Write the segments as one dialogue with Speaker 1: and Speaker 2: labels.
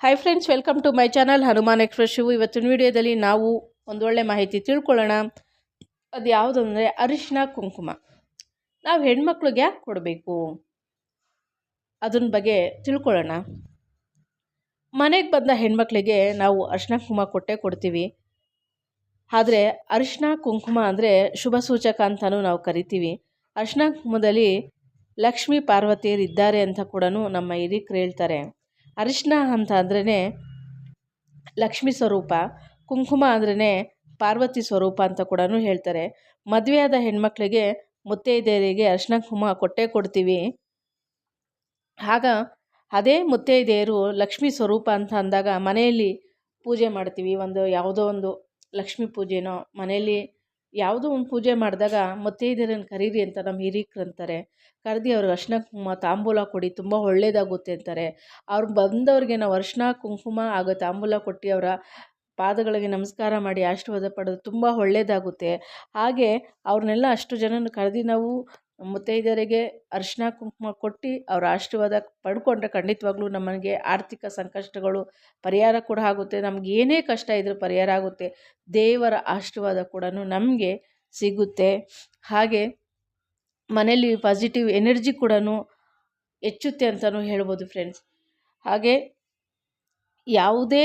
Speaker 1: Hi friends welcome to my channel Hanuman express ಇವತ್ತಿನ ವಿಡಿಯೋದಲ್ಲಿ ನಾವು ಒಂದೊಳ್ಳೆ ಮಾಹಿತಿ ತಿಳ್ಕೊಳ್ಳೋಣ. ಅದು ಯಾವುದಂದರೆ ಅರಿಶಿನ ಕುಂಕುಮ. ನಾವು ಹೆಣ್ಮಕ್ಳಿಗೆ ಯಾಕೆ ಕೊಡಬೇಕು? ಅದನ್ನ ಬಗ್ಗೆ ತಿಳ್ಕೊಳ್ಳೋಣ. ಮನೆಗೆ ಬಂದ ಹೆಣ್ಮಕ್ಳಿಗೆ ನಾವು ಅರಿಶಿನ ಕುಂಕುಮ ಕೊಟ್ಟೇ ಕೊಡ್ತೀವಿ. ಆದರೆ ಅರಿಶಿನ ಕುಂಕುಮ ಅಂದರೆ ಶುಭ ಸೂಚಕ ಅಂತಲೂ ನಾವು ಕರಿತೀವಿ. ಅರಿಶಿನ ಕುಂಕುಮದಲ್ಲಿ ಲಕ್ಷ್ಮೀ ಪಾರ್ವತಿಯರಿದ್ದಾರೆ ಅಂತ ಕೂಡ ನಮ್ಮ ಹಿರಿಕರು ಹೇಳ್ತಾರೆ. ಅರಿಶಿನ ಅಂತ ಅಂದ್ರೇ ಲಕ್ಷ್ಮಿ ಸ್ವರೂಪ, ಕುಂಕುಮ ಅಂದ್ರೇ ಪಾರ್ವತಿ ಸ್ವರೂಪ ಅಂತ ಕೂಡ ಹೇಳ್ತಾರೆ. ಮದುವೆಯಾದ ಹೆಣ್ಮಕ್ಳಿಗೆ ಮುತ್ತೈದೆಯರಿಗೆ ಅರಿಶಿನ ಕುಂಕುಮ ಕೊಟ್ಟೇ ಕೊಡ್ತೀವಿ. ಆಗ ಅದೇ ಮುತ್ತೈದೆಯರು ಲಕ್ಷ್ಮಿ ಸ್ವರೂಪ ಅಂತ ಅಂದಾಗ ಮನೆಯಲ್ಲಿ ಪೂಜೆ ಮಾಡ್ತೀವಿ. ಒಂದು ಯಾವುದೋ ಒಂದು ಲಕ್ಷ್ಮೀ ಪೂಜೆನೋ ಮನೆಯಲ್ಲಿ ಯಾವುದೋ ಒಂದು ಪೂಜೆ ಮಾಡಿದಾಗ ಮುತ್ತೈದೆಯರನ್ನು ಕರೀರಿ ಅಂತ ನಮ್ಮ ಹಿರೀಕರು ಅಂತಾರೆ. ಕರೆದು ಅವ್ರಿಗೆ ಅರ್ಶಿನ ಕುಂಕುಮ, ತಾಂಬೂಲ ಕೊಡಿ ತುಂಬ ಒಳ್ಳೆಯದಾಗುತ್ತೆ ಅಂತಾರೆ. ಅವ್ರು ಬಂದವ್ರಿಗೆ ನಾವು ಅರ್ಶಿನ ಕುಂಕುಮ ಹಾಗೂ ತಾಂಬೂಲ ಕೊಟ್ಟು ಅವರ ಪಾದಗಳಿಗೆ ನಮಸ್ಕಾರ ಮಾಡಿ ಆಶೀರ್ವಾದ ಪಡೆದು ತುಂಬ ಒಳ್ಳೆಯದಾಗುತ್ತೆ ಹಾಗೆ ಅವ್ರನ್ನೆಲ್ಲ ಅಷ್ಟು ಜನನ ಕರೆದು ನಾವು ಮುತ್ತೈದೆಯರಿಗೆ ಅರಿಶಿನ ಕುಂಕುಮ ಕೊಟ್ಟು ಅವರ ಆಶೀರ್ವಾದ ಪಡ್ಕೊಂಡ್ರೆ ಖಂಡಿತವಾಗ್ಲೂ ನಮಗೆ ಆರ್ಥಿಕ ಸಂಕಷ್ಟಗಳು ಪರಿಹಾರ ಕೂಡ ಆಗುತ್ತೆ. ನಮ್ಗೆ ಏನೇ ಕಷ್ಟ ಇದ್ರೂ ಪರಿಹಾರ ಆಗುತ್ತೆ. ದೇವರ ಆಶೀರ್ವಾದ ಕೂಡ ನಮಗೆ ಸಿಗುತ್ತೆ. ಹಾಗೆ ಮನೆಯಲ್ಲಿ ಪಾಸಿಟಿವ್ ಎನರ್ಜಿ ಕೂಡ ಹೆಚ್ಚುತ್ತೆ ಅಂತಲೂ ಹೇಳ್ಬೋದು ಫ್ರೆಂಡ್ಸ್ ಹಾಗೆ ಯಾವುದೇ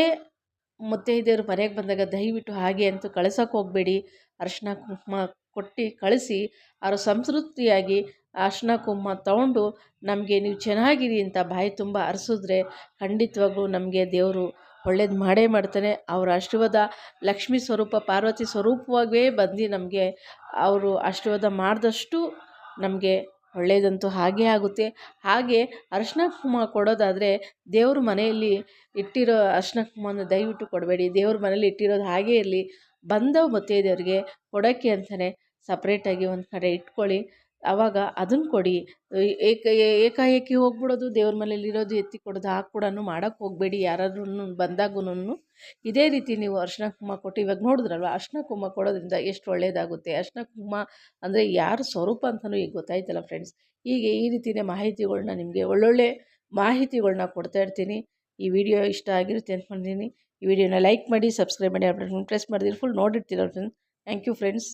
Speaker 1: ಮುತ್ತೈದೆಯರು ಮನೆಗೆ ಬಂದಾಗ ದಯವಿಟ್ಟು ಹಾಗೆ ಅಂತೂ ಕಳ್ಸೋಕೆ ಹೋಗಬೇಡಿ. ಅರಿಶಿನ ಕುಂಕುಮ ಕೊಟ್ಟು ಕಳಿಸಿ ಅವರು ಸಂತೃಪ್ತಿಯಾಗಿ ಅರ್ಶಿನ ಕುಂಕುಮ ತಗೊಂಡು, ನಮಗೆ ನೀವು ಚೆನ್ನಾಗಿರಿ ಅಂತ ಬಾಯಿ ತುಂಬ ಹರ್ಸಿದ್ರೆ ಖಂಡಿತವಾಗ್ಲೂ ನಮಗೆ ದೇವರು ಒಳ್ಳೇದು ಮಾಡೇ ಮಾಡ್ತಾನೆ. ಅವರ ಆಶೀರ್ವಾದ ಲಕ್ಷ್ಮೀ ಸ್ವರೂಪ, ಪಾರ್ವತಿ ಸ್ವರೂಪವಾಗೇ ಬಂದು ನಮಗೆ ಅವರು ಆಶೀರ್ವಾದ ಮಾಡಿದಷ್ಟು ನಮಗೆ ಒಳ್ಳೆಯದಂತೂ ಹಾಗೇ ಆಗುತ್ತೆ. ಹಾಗೆ ಅರ್ಶಿನ ಕುಂಕುಮ ಕೊಡೋದಾದರೆ ದೇವ್ರ ಮನೆಯಲ್ಲಿ ಇಟ್ಟಿರೋ ಅರ್ಶಿನ ಕುಂಕುಮನ ದಯವಿಟ್ಟು ಕೊಡಬೇಡಿ. ದೇವ್ರ ಮನೇಲಿ ಇಟ್ಟಿರೋದು ಹಾಗೇ ಇರಲಿ. ಬಂದ ಮುತ್ತೈದೆಯರಿಗೆ ಕೊಡೋಕ್ಕೆ ಅಂತಲೇ ಸಪ್ರೇಟಾಗಿ ಒಂದು ಕಡೆ ಇಟ್ಕೊಳ್ಳಿ. ಆವಾಗ ಅದನ್ನು ಕೊಡಿ. ಏಕ ಏಕಾಏಕಿ ಹೋಗ್ಬಿಡೋದು, ದೇವ್ರ ಮನೇಲಿ ಇರೋದು, ಎತ್ತಿ ಕೊಡೋದು, ಹಾಕಿ ಕೂಡ ಮಾಡೋಕ್ಕೆ ಹೋಗಬೇಡಿ ಯಾರಾದ್ರೂ ಬಂದಾಗೂ ಇದೇ ರೀತಿ ನೀವು ಅರ್ಶಿನ ಕುಂಕುಮ ಕೊಟ್ಟು, ಇವಾಗ ನೋಡಿದ್ರಲ್ವ, ಅರ್ಶಿನ ಕುಂಕುಮ ಕೊಡೋದ್ರಿಂದ ಎಷ್ಟು ಒಳ್ಳೆಯದಾಗುತ್ತೆ ಅರ್ಶಿನ ಕುಂಕುಮ ಅಂದರೆ ಯಾರ ಸ್ವರೂಪ ಅಂತಲೂ ಈಗ ಗೊತ್ತಾಯ್ತಲ್ಲ ಫ್ರೆಂಡ್ಸ್ ಹೀಗೆ ಈ ರೀತಿಯೇ ಮಾಹಿತಿಗಳನ್ನ ನಿಮಗೆ ಒಳ್ಳೊಳ್ಳೆ ಮಾಹಿತಿಗಳನ್ನ ಕೊಡ್ತಾ ಇರ್ತೀನಿ. ಈ ವಿಡಿಯೋ ಇಷ್ಟ ಆಗಿರುತ್ತೆ ಅಂದ್ಕೊಂಡಿದ್ದೀನಿ ಈ ವಿಡಿಯೋನ ಲೈಕ್ ಮಾಡಿ, ಸಬ್ಸ್ಕ್ರೈಬ್ ಮಾಡಿ ಅಪ್ಡೇಟ್ ಪ್ರೆಸ್ ಮಾಡಿದ್ರೆ. ಫುಲ್ ನೋಡಿರ್ತೀರ ಫ್ರೆಂಡ್ಸ್ ಥ್ಯಾಂಕ್ ಯು ಫ್ರೆಂಡ್ಸ್